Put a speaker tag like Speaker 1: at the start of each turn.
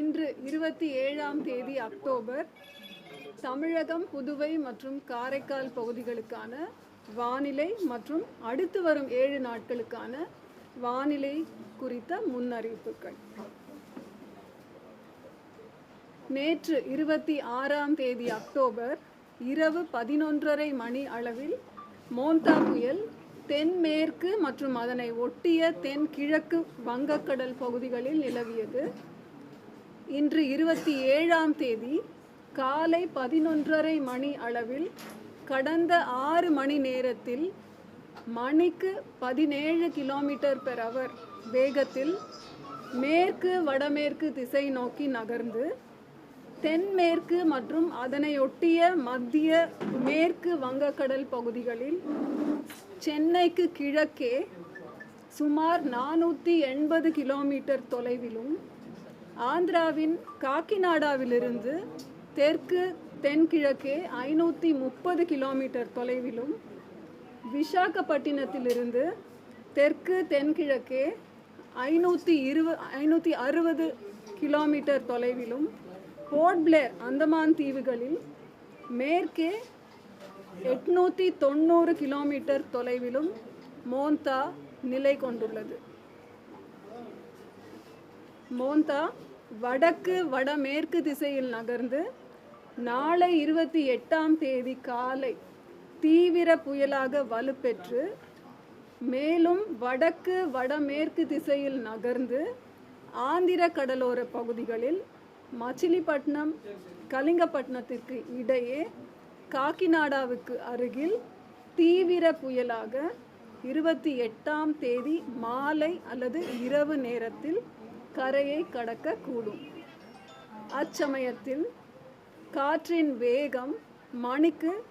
Speaker 1: இன்று இருபத்தி ஏழாம் தேதி அக்டோபர் தமிழகம் புதுவை மற்றும் காரைக்கால் பகுதிகளுக்கான வானிலை மற்றும் அடுத்து வரும் ஏழு நாட்களுக்கான வானிலை குறித்த முன்னறிவிப்புகள். நேற்று இருபத்தி ஆறாம் தேதி அக்டோபர் இரவு பதினொன்றரை மணி அளவில் மோந்தா புயல் தென்மேற்கு மற்றும் அதனை ஒட்டிய தென்கிழக்கு வங்கக்கடல் பகுதிகளில் நிலவியது. இன்று இருபத்தி ஏழாம் தேதி காலை பதினொன்றரை மணி அளவில் கடந்த ஆறு மணி நேரத்தில் மணிக்கு பதினேழு கிலோமீட்டர் பெர் அவர் வேகத்தில் மேற்கு வடமேற்கு திசை நோக்கி நகர்ந்து தென்மேற்கு மற்றும் அதனையொட்டிய மத்திய மேற்கு வங்கக்கடல் பகுதிகளில் சென்னைக்கு கிழக்கே சுமார் நானூற்றி எண்பது கிலோமீட்டர் தொலைவிலும் ஆந்திராவின் காக்கிநாடாவிலிருந்து தெற்கு தென்கிழக்கே ஐநூற்றி முப்பது கிலோமீட்டர் தொலைவிலும் விசாகப்பட்டினத்திலிருந்து தெற்கு தென்கிழக்கே ஐநூற்றி இருவ ஐநூற்றி அறுபது கிலோமீட்டர் தொலைவிலும் போர்ட் பிளேர் அந்தமான் தீவுகளில் மேற்கே எட்நூற்றி தொண்ணூறு கிலோமீட்டர் தொலைவிலும் மோந்தா நிலை கொண்டுள்ளது. மோந்தா வடக்கு வடமேற்கு திசையில் நகர்ந்து நாளை இருபத்தி எட்டாம் தேதி காலை தீவிர புயலாக வலுப்பெற்று மேலும் வடக்கு வடமேற்கு திசையில் நகர்ந்து ஆந்திர கடலோர பகுதிகளில் மச்சிலிப்பட்டினம் கலிங்கப்பட்டினத்திற்கு இடையே காக்கிநாடாவுக்கு அருகில் தீவிர புயலாக இருபத்தி எட்டாம் தேதி மாலை அல்லது இரவு நேரத்தில் கரையை கடக்கக்கூடும். அச்சமயத்தில் காற்றின் வேகம் மணிக்கு